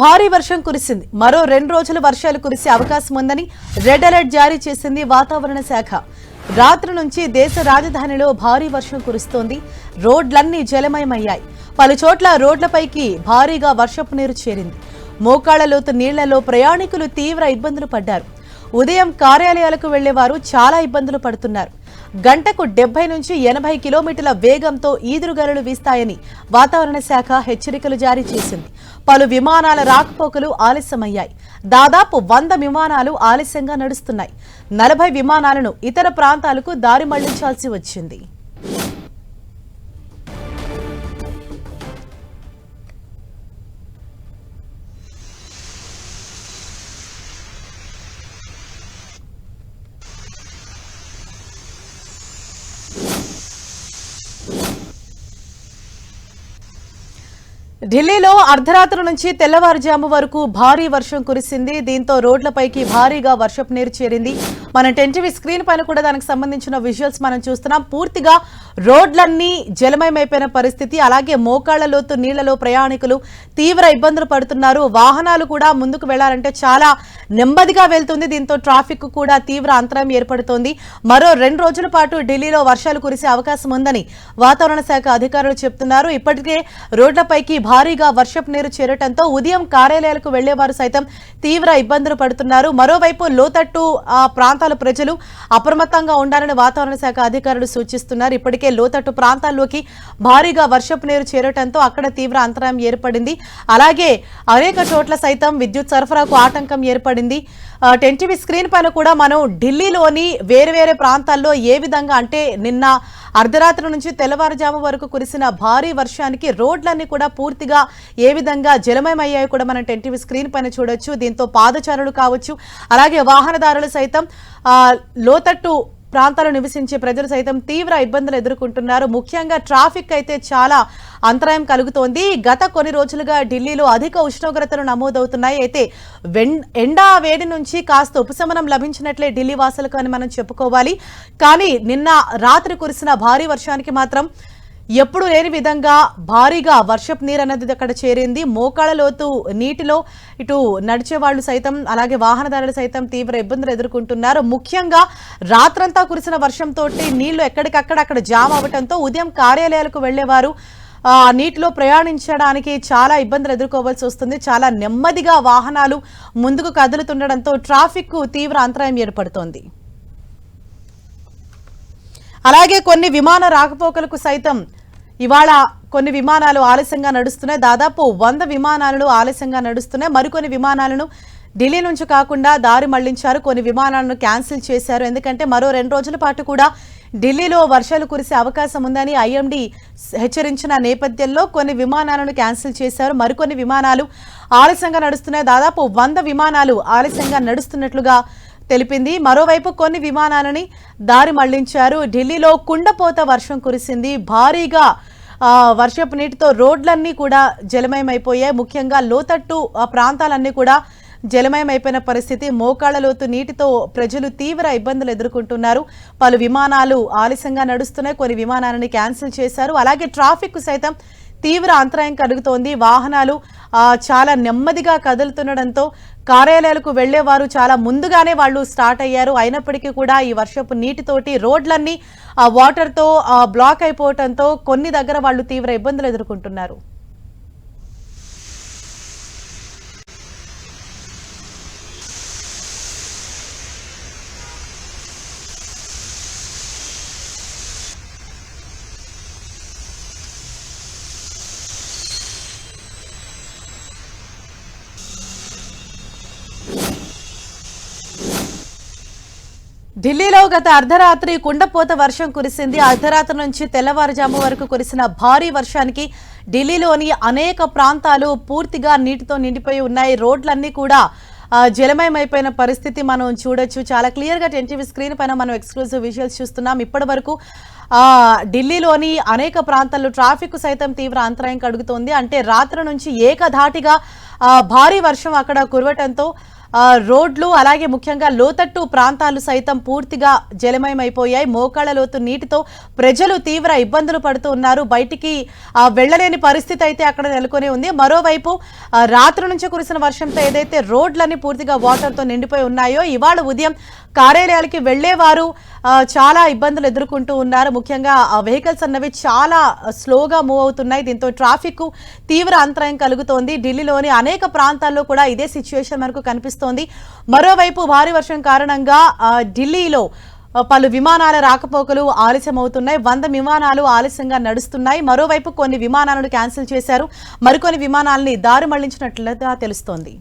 భారీ వర్షం కురిసింది. మరో రెండు రోజులు వర్షాలు కురిసే అవకాశం ఉందని రెడ్ అలర్ట్ జారీ చేసింది వాతావరణ శాఖ. రాత్రి నుంచి దేశ రాజధానిలో భారీ వర్షం కురుస్తోంది. రోడ్లన్నీ జలమయమయ్యాయి. పలు చోట్ల రోడ్లపైకి భారీగా వర్షపు నీరు చేరింది. మోకాళ్ళలోతు నీళ్ళలో ప్రయాణికులు తీవ్ర ఇబ్బందులు పడ్డారు. ఉదయం కార్యాలయాలకు వెళ్ళేవారు చాలా ఇబ్బందులు పడుతున్నారు. గంటకు డెబ్బై నుంచి ఎనభై కిలోమీటర్ల వేగంతో ఈదురుగాలులు వీస్తాయని వాతావరణ శాఖ హెచ్చరికలు జారీ చేసింది. పలు విమానాల రాకపోకలు ఆలస్యమయ్యాయి. దాదాపు వంద విమానాలు ఆలస్యంగా నడుస్తున్నాయి. నలభై విమానాలను ఇతర ప్రాంతాలకు దారి మళ్ళించాల్సి వచ్చింది. ఢిల్లీలో అర్ధరాత్రి నుంచి తెల్లవారుజాము వరకు భారీ వర్షం కురిసింది. దీంతో రోడ్లపైకి భారీగా వర్షపు నీరు చేరింది. మన టెన్టీవీ స్క్రీన్ పైన కూడా దానికి సంబంధించిన విజువల్స్ మనం చూస్తున్నాం. పూర్తిగా రోడ్లన్నీ జలమయమైపోయిన పరిస్థితి. అలాగే మోకాళ్ళ లోతు నీళ్ళలో ప్రయాణికులు తీవ్ర ఇబ్బందులు పడుతున్నారు. వాహనాలు కూడా ముందుకు వెళ్ళాలంటే చాలా నెమ్మదిగా వెళ్తుంది. దీంతో ట్రాఫిక్ కూడా తీవ్ర అంతరాయం ఏర్పడుతోంది. మరో రెండు రోజుల పాటు ఢిల్లీలో వర్షాలు కురిసే అవకాశం ఉందని వాతావరణ శాఖ అధికారులు చెప్తున్నారు. ఇప్పటికే రోడ్లపైకి భారీగా వర్షపు నీరు చేరటంతో ఉదయం కార్యాలయాలకు వెళ్ళేవారు సైతం తీవ్ర ఇబ్బందులు పడుతున్నారు. మరోవైపు లోతట్టు ఆ ప్రాంతాల ప్రజలు అప్రమత్తంగా ఉండాలని వాతావరణ శాఖ అధికారులు సూచిస్తున్నారు. ఇప్పటికే లోతట్టు ప్రాంతాల్లోకి భారీగా వర్షపు నీరు చేరటంతో అక్కడ తీవ్ర అంతరాయం ఏర్పడింది. అలాగే అనేక చోట్ల సైతం విద్యుత్ సరఫరాకు ఆటంకం ఏర్పడింది. టెన్టీవీ టెన్ స్క్రీన్ పైన కూడా మనం ఢిల్లీలోని వేరు వేరే ప్రాంతాల్లో ఏ విధంగా అంటే నిన్న అర్ధరాత్రి నుంచి తెల్లవారుజాము వరకు కురిసిన భారీ వర్షానికి రోడ్లన్నీ కూడా పూర్తిగా ఏ విధంగా జలమయమయ్యాయో కూడా మనం టెన్టీవీ స్క్రీన్ పైన చూడొచ్చు. దీంతో పాదచారులు కావచ్చు అలాగే వాహనదారులు సైతం లోతట్టు ప్రాంతాల్లో నివసించే ప్రజలు సైతం తీవ్ర ఇబ్బందులు ఎదుర్కొంటున్నారు. ముఖ్యంగా ట్రాఫిక్ అయితే చాలా అంతరాయం కలుగుతోంది. గత కొన్ని రోజులుగా ఢిల్లీలో అధిక ఉష్ణోగ్రతలు నమోదవుతున్నాయి. అయితే ఎండా వేడి నుంచి కాస్త ఉపశమనం లభించినట్లే ఢిల్లీ వాసులకు అని మనం చెప్పుకోవాలి. కానీ నిన్న రాత్రి కురిసిన భారీ వర్షానికి మాత్రం ఎప్పుడు లేని విధంగా భారీగా వర్షపు నీరు అనేది అక్కడ చేరింది. మోకాళ్ళ లోతు నీటిలో ఇటు నడిచే వాళ్ళు సైతం అలాగే వాహనదారులు సైతం తీవ్ర ఇబ్బందులు ఎదుర్కొంటున్నారు. ముఖ్యంగా రాత్రంతా కురిసిన వర్షంతో నీళ్ళు ఎక్కడికక్కడ అక్కడ జామ్ అవ్వడంతో ఉదయం కార్యాలయాలకు వెళ్ళేవారు ఆ నీటిలో ప్రయాణించడానికి చాలా ఇబ్బందులు ఎదుర్కోవాల్సి వస్తుంది. చాలా నెమ్మదిగా వాహనాలు ముందుకు కదులుతుండడంతో ట్రాఫిక్ తీవ్ర అంతరాయం ఏర్పడుతోంది. అలాగే కొన్ని విమాన రాకపోకలకు సైతం ఇవాళ కొన్ని విమానాలు ఆలస్యంగా నడుస్తున్నాయి. దాదాపు వంద విమానాలు ఆలస్యంగా నడుస్తున్నాయి. మరికొన్ని విమానాలను ఢిల్లీ నుంచి కాకుండా దారి మళ్ళించారు. కొన్ని విమానాలను క్యాన్సిల్ చేశారు. ఎందుకంటే మరో రెండు రోజుల పాటు కూడా ఢిల్లీలో వర్షాలు కురిసే అవకాశం ఉందని ఐఎండి హెచ్చరించిన నేపథ్యంలో కొన్ని విమానాలను క్యాన్సిల్ చేశారు. మరికొన్ని విమానాలు ఆలస్యంగా నడుస్తున్నాయి. దాదాపు వంద విమానాలు ఆలస్యంగా నడుస్తున్నట్లుగా తెలిపింది. మరోవైపు కొన్ని విమానాలని దారి మళ్ళించారు. ఢిల్లీలో కుండపోత వర్షం కురిసింది. భారీగా వర్షపు నీటితో రోడ్లన్నీ కూడా జలమయమైపోయాయి. ముఖ్యంగా లోతట్టు ఆ ప్రాంతాలన్నీ కూడా జలమయమైపోయిన పరిస్థితి. మోకాళ్ళ లోతు నీటితో ప్రజలు తీవ్ర ఇబ్బందులు ఎదుర్కొంటున్నారు. పలు విమానాలు ఆలస్యంగా నడుస్తున్నాయి. కొన్ని విమానాలను క్యాన్సిల్ చేశారు. అలాగే ట్రాఫిక్ సైతం తీవ్ర అంతరాయం కలుగుతోంది. వాహనాలు చాలా నెమ్మదిగా కదులుతుండడంతో కార్యాలయాలకు వెళ్ళేవారు చాలా ముందుగానే వాళ్ళు స్టార్ట్ అయ్యారు. అయినప్పటికీ కూడా ఈ వర్షపు నీటితోటి రోడ్లన్నీ ఆ వాటర్తో బ్లాక్ అయిపోవడంతో కొన్ని దగ్గర వాళ్ళు తీవ్ర ఇబ్బందులు ఎదుర్కొంటున్నారు. ఢిల్లీలో గత అర్ధరాత్రి కుండపోత వర్షం కురిసింది. అర్ధరాత్రి నుంచి తెల్లవారుజాము వరకు కురిసిన భారీ వర్షానికి ఢిల్లీలోని అనేక ప్రాంతాలు పూర్తిగా నీటితో నిండిపోయి ఉన్నాయి. రోడ్లన్నీ కూడా జలమయమైపోయిన పరిస్థితి మనం చూడొచ్చు. చాలా క్లియర్గా టెన్టీవీ స్క్రీన్ పైన మనం ఎక్స్క్లూజివ్ విజువల్స్ చూస్తున్నాం. ఇప్పటి వరకు ఢిల్లీలోని అనేక ప్రాంతాల్లో ట్రాఫిక్ సైతం తీవ్ర అంతరాయం కలుగుతోంది. అంటే రాత్రి నుంచి ఏకధాటిగా భారీ వర్షం అక్కడ కురవటంతో రోడ్లు అలాగే ముఖ్యంగా లోతట్టు ప్రాంతాలు సైతం పూర్తిగా జలమయమైపోయాయి. మోకాళ్ళ లోతు నీటితో ప్రజలు తీవ్ర ఇబ్బందులు పడుతూ ఉన్నారు. బయటికి వెళ్ళలేని పరిస్థితి అయితే అక్కడ నెలకొని ఉంది. మరోవైపు రాత్రి నుంచి కురిసిన వర్షంతో ఏదైతే రోడ్లన్నీ పూర్తిగా వాటర్తో నిండిపోయి ఉన్నాయో ఇవాళ ఉదయం కార్యాలయాలకి వెళ్ళేవారు చాలా ఇబ్బందులు ఎదుర్కొంటూ ఉన్నారు. ముఖ్యంగా వెహికల్స్ అన్నవి చాలా స్లోగా మూవ్ అవుతున్నాయి. దీంతో ట్రాఫిక్ తీవ్ర అంతరాయం కలుగుతోంది. ఢిల్లీలోని అనేక ప్రాంతాల్లో కూడా ఇదే సిచ్యువేషన్ మనకు కనిపిస్తోంది. మరోవైపు భారీ వర్షం కారణంగా ఢిల్లీలో పలు విమానాల రాకపోకలు ఆలస్యం అవుతున్నాయి వంద విమానాలు ఆలస్యంగా నడుస్తున్నాయి. మరోవైపు కొన్ని విమానాలను క్యాన్సిల్ చేశారు. మరికొన్ని విమానాలని దారి మళ్ళించినట్లుగా తెలుస్తోంది.